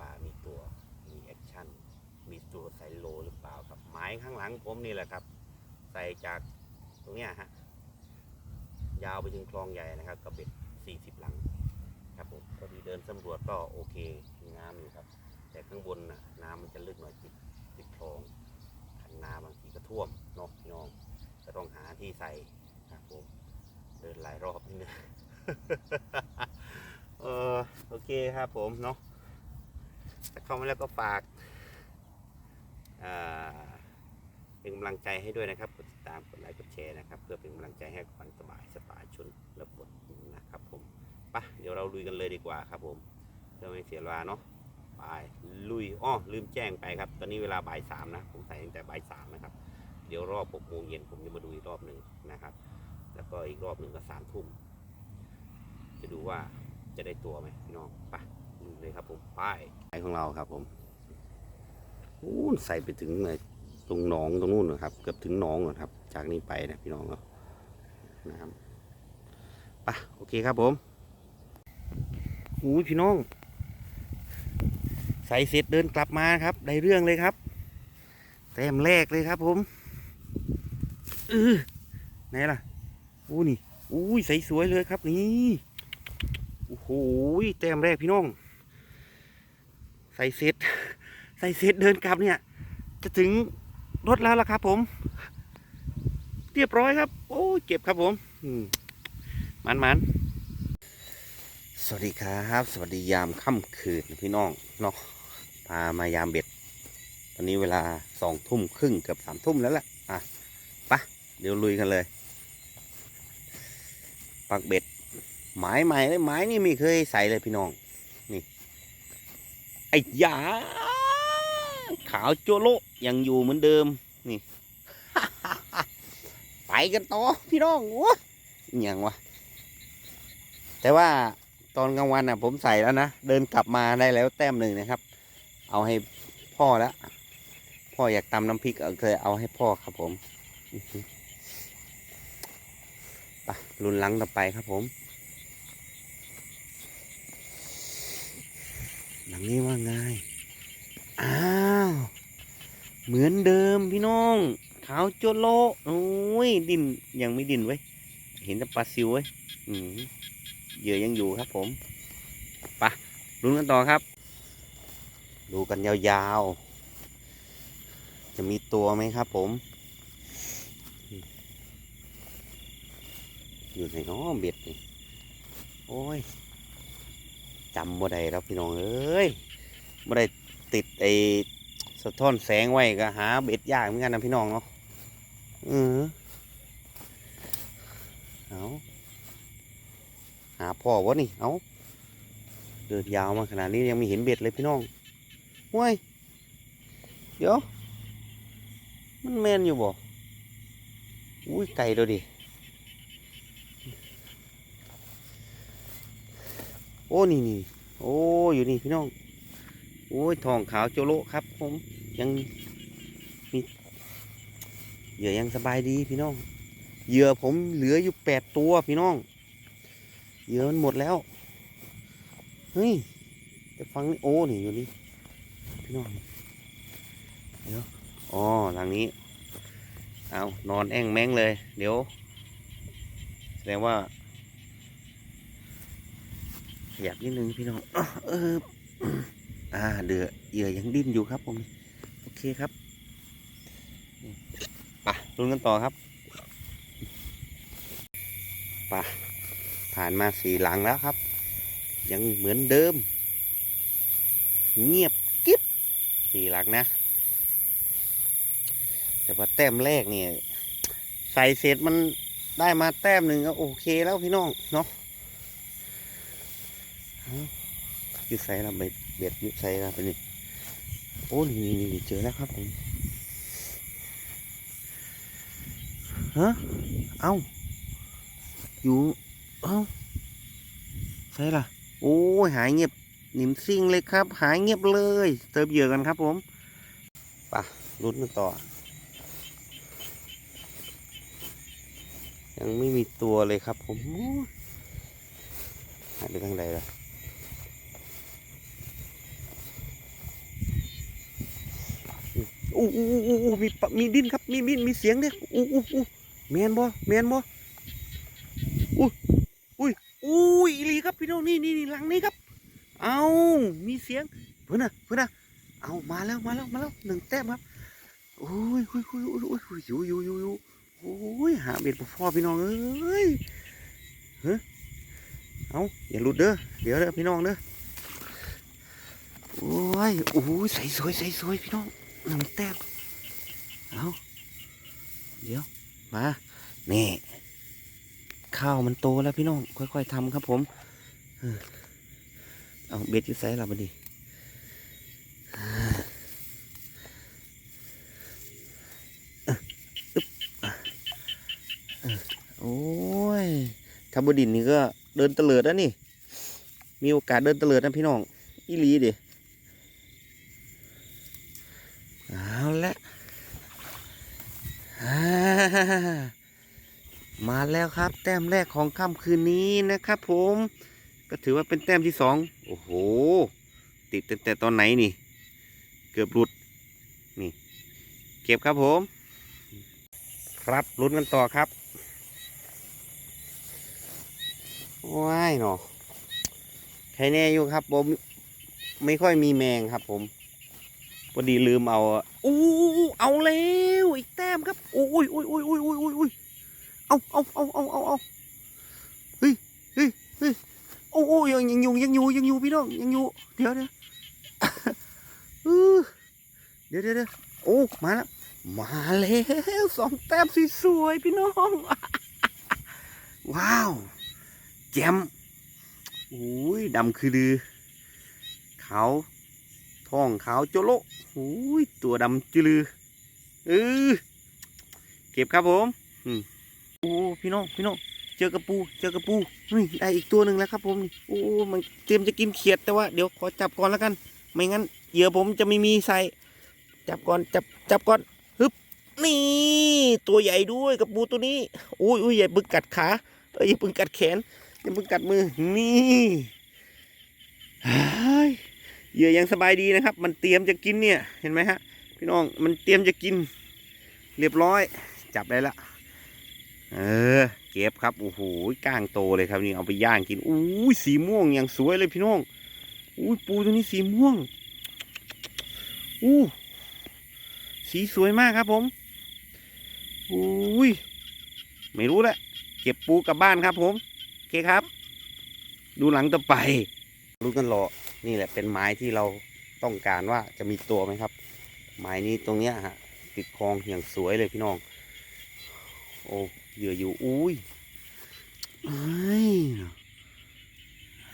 ปลามีตัวมีแอคชั่นมีตัวใส่โลหรือเปล่าครับไม้ข้างหลังผมนี่แหละครับ ใส่จากตรงเนี้ยฮะยาวไปถึงคลองใหญ่นะครับกระเบ็ด40 หลังครับผมพอดีเดินสำรวจก็โอเคมีน้ำอยู่ครับ แต่ข้างบนน่ะน้ำมันจะลึกหน่อยติดติดคลองคันนาบางทีก็ท่วมเนาะพี่น้องก็ต้องหาที่ใส่ครับผมเดินหลายรอบนิดนึงเออโอเคครับผมเนาะ เข้ามาแล้วก็ฝากเป็นกำลังใจให้ด้วยนะครับ กดติดตามกดไลค์กดแชร์นะครับ เพื่อเป็นกำลังใจให้ขวัญสบายสปาชนและบทนะครับผมไปะเดี๋ยวเราลุยกันเลยดีกว่าครับผมเพื่อไม่เสียเวลาเนาะไปลุยอ้อลืมแจ้งไปครับ ตอนนี้เวลาบ่ายสามนะผมใส่ตั้งแต่บ่ายสามนะครับ เดี๋ยวรอบหกโมงเย็นผมจะมาดูอีกรอบหนึ่งนะครับ แล้วก็อีกรอบหนึ่งก็สามทุ่มจะดูว่าจะได้ตัวไหมพี่น้องไป เลยครับผมไปไปของเราครับผมอู้ใส่ไปถึงเลยตรงหนองตรงนู้นนะครับ เกือบถึงหนองนะครับ จากนี้ไปนะพี่น้องเนาะนะครับไปโอเคครับผมอู้ยพี่น้อง ใส่เสร็จเดินกลับมาครับ ได้เรื่องเลยครับแต้มแรกเลยครับผมเออไหนล่ะอู้นี่อู้ยใส่สวยเลยครับนี่โอ้โหแต้มแรกพี่น้อง ส่เสร็จใส่เสร็จเดินกลับเนี่ย จะถึงรถแล้วล่ะครับผม เรียบร้อยครับ โอ้เก็บครับผมมันมันสวัสดีครับ สวัสดียามค่ำคืนพี่น้องเนาะพามายามเบ็ด ตอนนี้เวลาสองทุ่มครึ่งเกือบสามทุ่มแล้วแหละอะปะเดี๋ยวลุยกันเลย ปักเบ็ด หมายใหม่เลยหมายนี่ไม่เคยใส่เลยพี่น้อง ไอ้ยาขาวโจโลยังอยู่เหมือนเดิม นี่ ไปกันต่อพี่น้องโอ้ยอย่างวะ แต่ว่าตอนกลางวันน่ะ ผมใส่แล้วนะ เดินกลับมาได้แล้วแต้มหนึ่งนะครับ เอาให้พ่อแล้ว พ่ออยากตำน้ำพริกเอาเคยเอาให้พ่อครับผมไปรุนหลังต่อไปครับผม หลังนี้ว่าไง อ้าว เหมือนเดิมพี่น้อง ขาวโจโลโอ้ย ดินยังไม่ดินไว้ เห็นแต่ปลาซิวไว้เหยื่อยังอยู่ครับผมไปะลุ้นกันต่อครับ ดูกันยาวๆ จะมีตัวไหมครับผม อยู่ไหนเนาะเบ็ดนี่โอ้ย จำบ่ได้แล้วพี่น้องเอ้ยบ่ได้ติดไอ้สะท้อนแสงไว้ก็หาเบ็ดยากเหมือนกันนะพี่น้องเนาะเออเอาหาพ่อวะนี่ เอาเดินยาวมาขนาดนี้ยังไม่เห็นเบ็ดเลยพี่น้องว้ยเดี๋ยว มันแมนอยู่บ่ อุ้ยไก่เราดิ โอ้นี่นี่โอ้อยู่นี่พี่น้อง โอ้ยทองขาวโจโลครับ ผมยังมีเหยื่อยังสบายดีพี่น้อง เหยื่อผมเหลืออยู่แปดตัวพี่น้อง เหยื่อมันหมดแล้ว เฮ้ยแต่ฟังนี่โอ้นี่อยู่นี่พี่น้องเดี๋ยวอ๋อทางนี้ เอานอนแอ่งแมงเลย เดี๋ยว แสดงว่า ยับนิดนึงพี่น้องเอออ่าเดือเหยื่อยังดิ้นอยู่ครับผมโอเคครับไปะลุ้นกันต่อครับไปะผ่านมาสี่หลังแล้วครับ ยังเหมือนเดิม เงียบกิ๊บสี่หลังนะ แต่ว่าแต้มแรกเนี่ยใส่เสร็จมันได้มาแต้มหนึ่งก็โอเคแล้วพี่น้องเนาะ ยุดใส่ละเบ็ดเบ็ดยุดใส่ละไปนี่โอ้นี่นี่เจอแล้วครับผมฮะเอ้าอยู่เอ้าใช่ล่ะ โอ้ยหายเงียบหนิมซิ่งเลยครับ หายเงียบเลย เติมเหยื่อกันครับผมป่ะลุ้นกันต่อ ยังไม่มีตัวเลยครับผมหายไปทางใดล่ะ อู้อู้อู้อู้มีมีดินครับ มีมีมีเสียงเนี่ยอู้อู้อู้แมนบ่แมนบ่อุ้ยอุ้ยอุ้ยอีลีครับพี่น้องนี่นี่นี่หลังนี้ครับ เอามีเสียงเพื่อนนะเพื่อนนะเอามาแล้วมาแล้วมาแล้วหนึ่งแต้มครับโอ้ยโอ้ยโอ้ยโอ้ยโอ้ยอ้ยอยู่อยู่อยู่อยู่โอ้ยหาเบ็ดพ่อพี่น้องเอ้ยเฮ้ยเอาอย่าหลุดเด้อเดี๋ยวเด้อพี่น้องเด้อโอ้ยโอ้ยใส่สวยใส่สวยพี่น้อง นึ่งแต้มเอาเดี๋ยว มา นี่ ข้าวมันโตแล้วพี่น้อง ค่อย ๆทำครับผมเอาเบ็ดยู่ไซส์เราบัดนี้อ่าอึ๊บอะเออโอ้ยทับบดินนี่ก็เดินเตลิดแล้วนี่ มีโอกาสเดินเตลิดนะพี่น้อง อีหลีดิละอ่า มาแล้วครับแต้มแรกของค่ำคืนนี้นะครับผม ก็ถือว่าเป็นแต้มที่สองโอ้โห ติดแต่ตอนไหนนี่ เกือบหลุด นี่ เก็บครับผม ครับลุ้นกันต่อครับว้ายเนาะใครแน่อยู่ครับผม ไม่ค่อยมีแมงครับผม พอดีลืมเอาอู้เอาแล้วอีกแต้มครับอุ้ยอุ้ยอุ้ยอุ้ยอุ้ยอุ้ยอุ้ยเอาเอาเอาเอาเอาเอาเฮ้ยเฮ้ยเฮ้ยโอ้โอ้ยังยังอยู่ยังอยู่ยังอยู่พี่น้องยังอยู่เดี๋ยวเดี๋ยวอือเดี๋ยวเดี๋ยวเดี๋ยวโอ้มาแล้วมาแล้วสองแต้มสวยๆพี่น้องว้าวแจ่มโอ้ยดำคือดือขาว ท้องขาวโจโลโอ้ยตัวดำจืลือเออเก็บครับผมอืมโอ้พี่น้องพี่น้องเจอกระปูเจอกระปูนี่ได้อีกตัวหนึ่งแล้วครับผมนี่โอ้มันเตรียมจะกินเขียดแต่ว่าเดี๋ยวขอจับก่อนแล้วกัน ไม่งั้นเหยื่อผมจะไม่มีใส่จับก่อนจับจับก่อนฮึบนี่ ตัวใหญ่ด้วยกระปูตัวนี้อุ้ยอุ้ยอย่าบึงกัดขาเอ้ยอย่าบึงกัดแขนอย่าบึงกัดมือนี่ เยเหยื่อยังสบายดีนะครับ มันเตรียมจะกินเนี่ยเห็นไหมฮะพี่น้องมันเตรียมจะกิน เรียบร้อย จับได้ละเออเก็บครับโอ้โหก้างโตเลยครับนี่เอาไปย่างกินอู้สีม่วงอย่างสวยเลยพี่น้องอู้ยปูตัวนี้สีม่วงอู้สีสวยมากครับผมอู้ยไม่รู้แหละเก็บปูกลับบ้านครับผมโอเคครับ ดูหลังต่อไปรู้กันรอ นี่แหละเป็นไม้ที่เราต้องการว่าจะมีตัวไหมครับ ไม้นี้ตรงเนี้ยฮะติดคลองอย่างสวยเลยพี่น้อง โอ้เหยื่ออยู่อุ้ยเอ้ย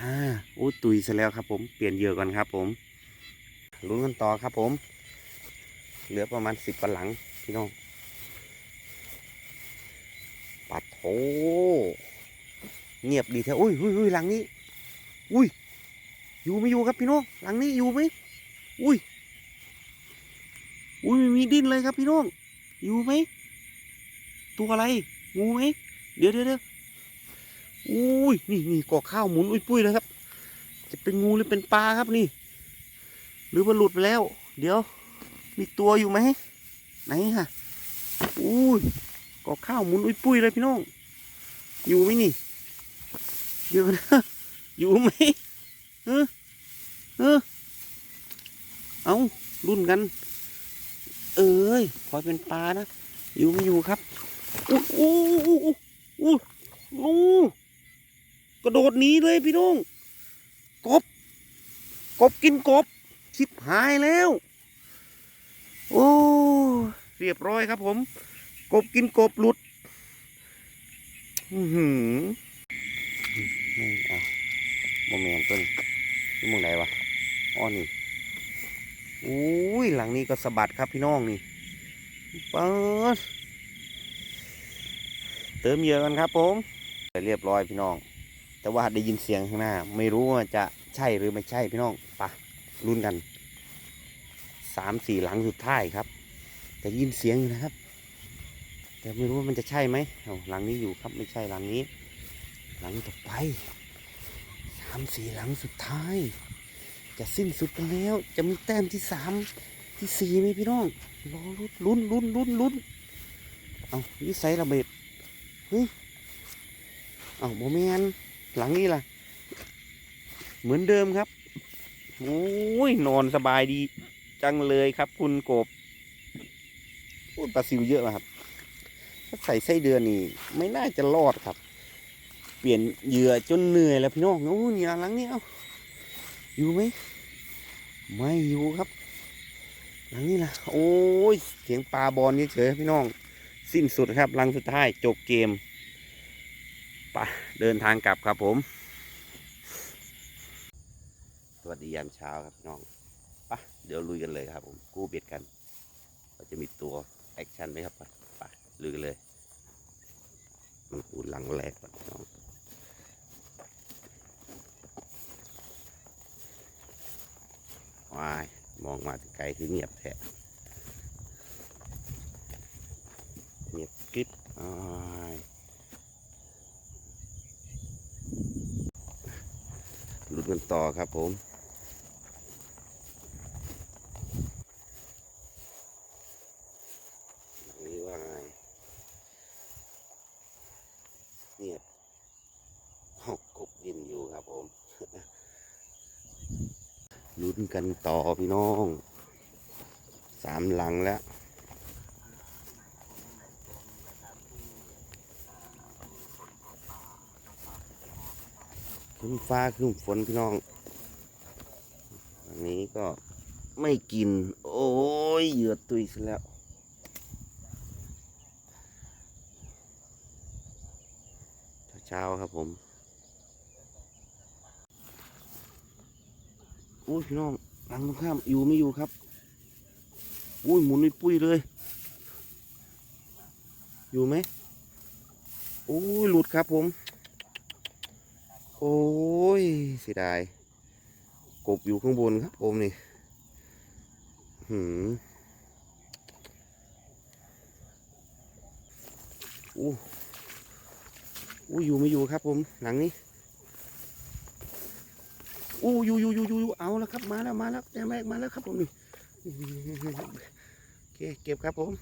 อ่าโอ้ตุยซะแล้วครับ ผมเปลี่ยนเหยื่อก่อนครับ ผมลุ้นกันต่อครับผม เหลือประมาณสิบกว่าหลังพี่น้องปัดโถเงียบดีแท้อุ้ยอุ้ยอุ้ยหลังนี้ อุ้ย อยู่ไม่อยู่ครับพี่น้องหลังนี้อยู่ไหมอุ้ยอุ้ยไม่มีดิ้นเลยครับพี่น้องอยู่ไหมตัวอะไรงูไหมเดี๋ยวเดี๋ยวเดี๋ยวอุ้ยนี่นี่ก่อข้าวหมุนอุ้ยปุ้ยเลยครับ จะเป็นงูหรือเป็นปลาครับนี่ หรือมันหลุดไปแล้ว เดี๋ยว มีตัวอยู่ไหมไหนฮะอุ้ยก่อข้าวหมุนอุ้ยปุ้ยเลยพี่น้องอยู่ไหมนี่เดี๋ยวนะอยู่ไหม เออเออเอารุ่นกัน เอ้ยขอเป็นปลานะ อยู่ไม่อยู่ครับอู้อู้อู้อู้อู้อู้กระโดดหนีเลยพี่น้องกบ กบกินกบชิบหายแล้ว โอ้เรียบร้อยครับผม กบกินกบหลุด อือหือไม่เอา โมเมนต้นนี่มึงไหนวะอ้อนี่อุ้ยหลังนี้ก็สะบัดครับพี่น้องนี่เปิดเติมเยื่อกันครับผมเรียบร้อยพี่น้อง แต่ว่าได้ยินเสียงข้างหน้า ไม่รู้ว่าจะใช่หรือไม่ใช่พี่น้องปะลุ้นกันสามสี่หลังสุดท้ายครับ แต่ยินเสียงอยู่นะครับ แต่ไม่รู้ว่ามันจะใช่ไหมหลังนี้อยู่ครับไม่ใช่หลังนี้ หลังต่อไป สามสี่หลังสุดท้าย จะสิ้นสุดกันแล้ว จะมีแต้มที่สามที่สี่ไหมพี่น้องรอลุ้นลุ้นลุ้นลุ้นเอาวิสัยระเบิดเฮ้ยเอาโมเมนหลังนี้ล่ะ เหมือนเดิมครับโอ้ยนอนสบายดี จังเลยครับ คุณกบพูดปลาซิวเยอะมครับถ้าใส่ไส้เดือนนี่ ไม่น่าจะรอดครับ เปลี่ยนเหยื่อจนเหนื่อยแล้วพี่น้องโอ้ยนี่หลังนี้เอาอยู่ไหมไม่อยู่ครับ หลังนี้ล่ะ โอ้ยเสียงปลาบอลเฉยๆพี่น้อง สิ้นสุดครับหลังสุดท้ายจบเกมไปะเดินทางกลับครับผม สวัสดียามเช้าครับพี่น้องไปะเดี๋ยวลุยกันเลยครับผมกู้เบ็ดกันเราจะมีตัวแอคชั่นไหมครับไปไปลุยกันเลยมันปูหลังแรกพี่น้อง วายมองมาไกลคือเงียบแท้เงียบกิ๊บวายลุ้นกันต่อครับผม นี่ว่าไงเงียบหกกบยินอยู่ครับผม ลุ้น กันต่อพี่น้องสามหลังแล้วขึ้นฟ้าขึ้นฝนพี่น้องอันนี้ก็ไม่กิน โอ้ยเหยื่อตุยซะแล้วเช้าครับผมอุ้ยพี่น้อง งตรงข้ามอยู่ไม่อยู่ครับ อุ้ยหมุนไม่ปุ้ยเลย อยู่ไหมอุ้ยหลุดครับผม โอ้ยเสียดาย กบอยู่ข้างบนครับผมนี่หืมอู้อู้อยู่ไม่อยู่ครับผม หลังนี้ อู้ยูยูยูยูเอาแล้วครับมาแล้วมาแล้วแต้มแรกมาแล้วครับผมนี่โอเคเก็บครับผม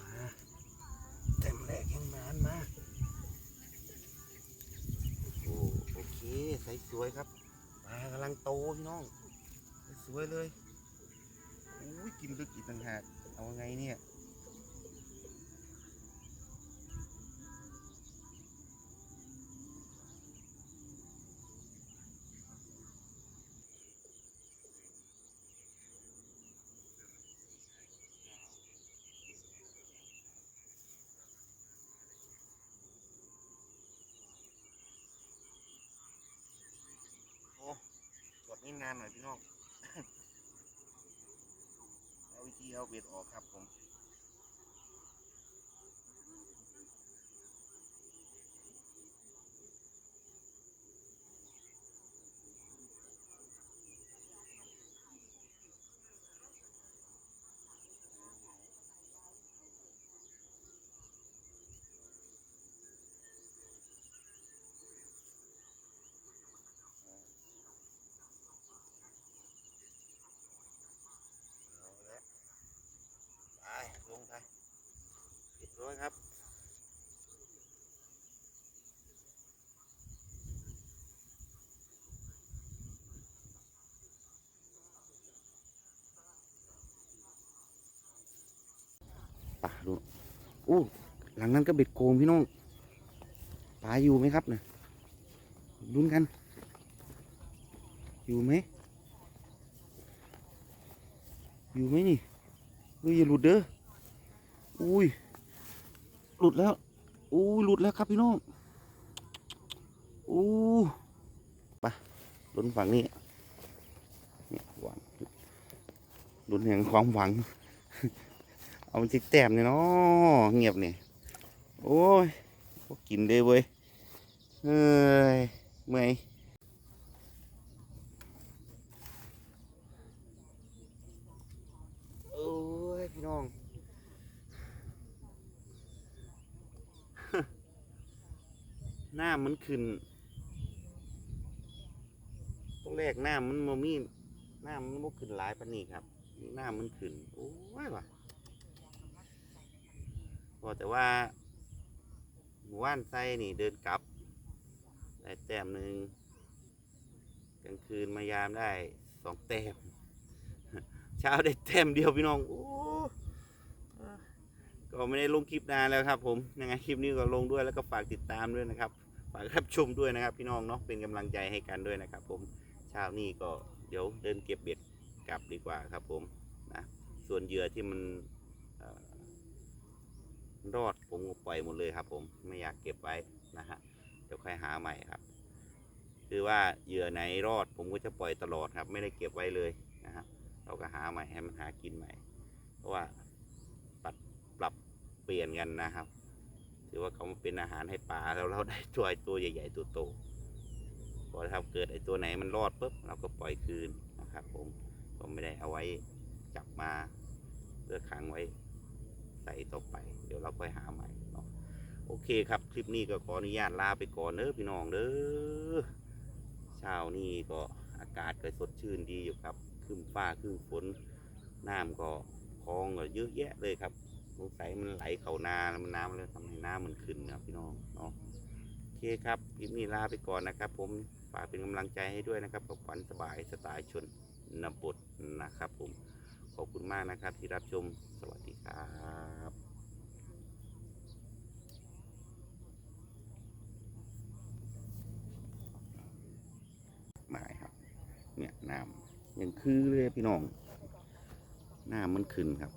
มาแต้มแรกยังมานมาโอ้โอเคใสสวยครับปลากำลังโตพี่น้องสวยเลยอู้ยกินลึกอีกต่างหากเอาไงเนี่ย งนานหน่อยพี่น้อง เอาวิธีเอาเบ็ดออกครับผม เอาละไปลงไปเรียบร้อยครับ ป่าดูอู้หลังนั้นก็เบ็ดโกงพี่น้องปลาอยู่ไหมครับเนี่ยลุ้นกัน อยู่ไหมอยู่ไหมนี่เฮ้ยอย่าหลุดเด้ออุ้ยหลุดแล้วอุ้ยหลุดแล้วครับพี่น้องอู้ไปลุ้นฝั่งนี้เนี่ยหวังลุ้นแห่งความหวัง เอามันติดแต้มเนี่ยเนาะเงียบเนี่ยโอ้ยกินเลยเว้ยเอ้ยเมื่อยโอ้ยพี่น้องหน้ามันขึ้นตัวแรกหน้ามันมามีหน้ามันบ่ขึ้นหลายปานนี้ครับหน้ามันขึ้นโอ้ยว่ะ อแต่ว่าหมู่บ้านไส้นี่เดินกลับ ได้แต้มหนึ่งกลางคืนมายามได้สองแต้ม เช้าได้แต้มเดียวพี่น้องโอ้ก็ไม่ได้ลงคลิปนานแล้วครับ ผมยังไงคลิปนี้ก็ลงด้วยแล้วก็ฝากติดตามด้วยนะครับ ฝากรับชมด้วยนะครับ พี่น้องเนาะเป็นกำลังใจให้กันด้วยนะครับ ผมเช้านี้ก็เดี๋ยวเดินเก็บเบ็ดกลับดีกว่าครับผมนะส่วนเหยื่อที่มัน รอดผมก็ปล่อยหมดเลยครับผมไม่อยากเก็บไว้นะฮะเดี๋ยวค่อยหาใหม่ครับ คือว่าเหยื่อไหนรอดผมก็จะปล่อยตลอดครับ ไม่ได้เก็บไว้เลยนะฮะเราก็หาใหม่ให้มันหากินใหม่ เพราะว่าปรับปรับเปลี่ยนกันนะครับ ถือว่าเขามาเป็นอาหารให้ปลาแล้วเราได้ตัวตัวใหญ่ๆตัวโตพอถ้าเกิดไอ้ตัวไหนมันรอดปุ๊บเราก็ปล่อยคืนนะครับ ผมก็ไม่ได้เอาไว้จับมาเพื่อขังไว้ ใส่ต่อไป เดี๋ยวเราค่อยหาใหม่เนาะโอเคครับ คลิปนี้ก็ขออนุญาตลาไปก่อนเด้อพี่น้องเด้อเช้านี้ก็อากาศก็สดชื่นดีอยู่ครับครึ้มฟ้าครึ้มฝนน้ำก็คลองก็เยอะแยะเลยครับสงสัยมันไหลเข้านามันน้ำเลยทำให้น้ำมันขึ้นนะครับพี่น้องเนาะโอเคครับคลิปนี้ลาไปก่อนนะครับ ผมฝากเป็นกำลังใจให้ด้วยนะครับกับขวัญสบายสไตล์ชนนบทนะครับผม ขอบคุณมากนะครับที่รับชมสวัสดีครับมาครับ เนี่ยน้ำยังคือเลยพี่น้อง น้ำมันขึ้นครับ